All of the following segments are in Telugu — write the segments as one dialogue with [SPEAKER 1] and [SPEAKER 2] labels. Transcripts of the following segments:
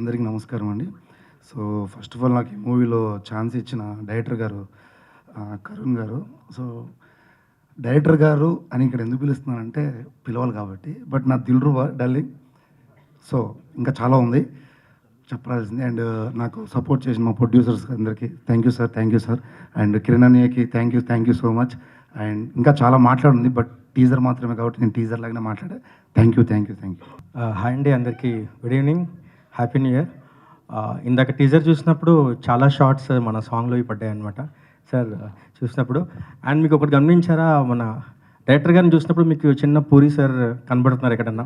[SPEAKER 1] అందరికీ నమస్కారం అండి. సో ఫస్ట్ ఆఫ్ ఆల్ నాకు ఈ మూవీలో ఛాన్స్ ఇచ్చిన డైరెక్టర్ గారు కరుణ్ గారు. సో డైరెక్టర్ గారు అని ఇక్కడ ఎందుకు పిలుస్తున్నానంటే పిలవాలి కాబట్టి. బట్ నా దిల్రు డార్లింగ్. సో ఇంకా చాలా ఉంది. చెప్పాల్సింది. అండ్ నాకు సపోర్ట్ చేసిన మా ప్రొడ్యూసర్స్ అందరికీ thank you sir thank you sir and Kiran అన్నయ్యకి thank you thank you so much and ఇంకా చాలా మాట్లాడుంది బట్ టీజర్ మాత్రమే కాబట్టి నేను టీజర్ లాగానే మాట్లాడా. Thank you thank you thank you
[SPEAKER 2] hi అండి అందరికీ. Good evening happy new year ఇందాక టీజర్ చూసినప్పుడు చాలా షార్ట్స్ మన సాంగ్లో పడ్డాయి అనమాట సార్ చూసినప్పుడు. అండ్ మీకు ఒకటి గమనించారా? మన డైరెక్టర్ గారిని చూసినప్పుడు మీకు చిన్న పూరి సార్ కనబడుతున్నారు ఎక్కడన్నా?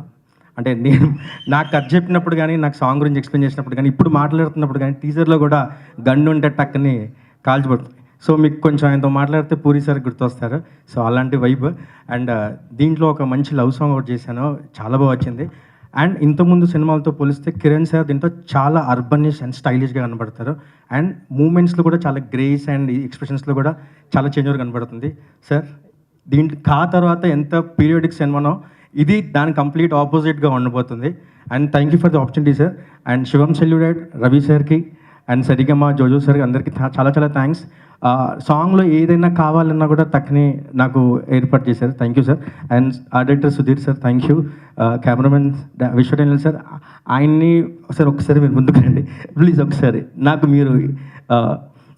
[SPEAKER 2] అంటే నేను నాకు కథ చెప్పినప్పుడు కానీ నాకు సాంగ్ గురించి ఎక్స్ప్లెయిన్ చేసినప్పుడు కానీ ఇప్పుడు మాట్లాడుతున్నప్పుడు కానీ టీజర్లో కూడా గన్ను ఉంటే టక్కని కాల్చిపడుతుంది. సో మీకు కొంచెం ఆయనతో మాట్లాడితే పూరి సార్ గుర్తొస్తారు. సో అలాంటి వైబ్ అండ్ దీంట్లో ఒక మంచి లవ్ సాంగ్ ఒకటి చేశాను. చాలా బాగా వచ్చింది. అండ్ ఇంతకుముందు సినిమాలతో పోలిస్తే కిరణ్ సార్ దీంట్లో చాలా అర్బనిష్ అండ్ స్టైలిష్గా కనబడతారు. అండ్ మూమెంట్స్లో కూడా చాలా గ్రేస్ అండ్ ఎక్స్ప్రెషన్స్లో కూడా చాలా చేంజ్ కనబడుతుంది. సార్ దీంట్లో కా తర్వాత ఎంత పీరియడిక్ సినిమానో ఇది దాని కంప్లీట్ ఆపోజిట్గా ఉండబోతుంది. And thank you for the opportunity sir and Shivam సెల్యూడెడ్ Ravi సార్కి అండ్ సరిగమ్మ జోజో సార్ అందరికీ చాలా చాలా థ్యాంక్స్ సాంగ్లో ఏదైనా కావాలన్నా కూడా తక్కని నాకు ఏర్పాటు చేశారు. Thank you sir and editor Sudheer sir thank you cameraman విశ్వటెనల్ sir ఆయన్ని సార్ ఒకసారి మీరు ముందుకు రండి. ప్లీజ్ ఒకసారి నాకు మీరు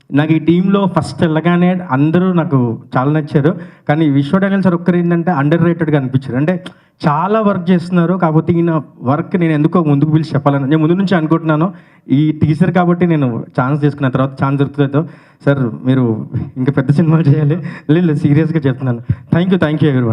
[SPEAKER 2] నాకు ఈ టీంలో ఫస్ట్ వెళ్ళగానే అందరూ నాకు చాలా నచ్చారు. కానీ విశ్వ డానియల్ సార్ ఒక్కరు ఏంటంటే అండర్ రేటెడ్గా అనిపించారు. అంటే చాలా వర్క్ చేస్తున్నారు కాకపోతే ఈయన వర్క్ నేను ఎందుకో ముందుకు పిలిచి చెప్పాలని. నేను ముందు నుంచి అనుకుంటున్నాను ఈ టీచర్ కాబట్టి నేను ఛాన్స్ తీసుకున్న తర్వాత ఛాన్స్ దొరుకుతుందో సార్ మీరు ఇంకా పెద్ద సినిమాలు చేయాలి. లేదు సీరియస్గా చెప్తున్నాను. థ్యాంక్ యూ థ్యాంక్ యూ ఎవరి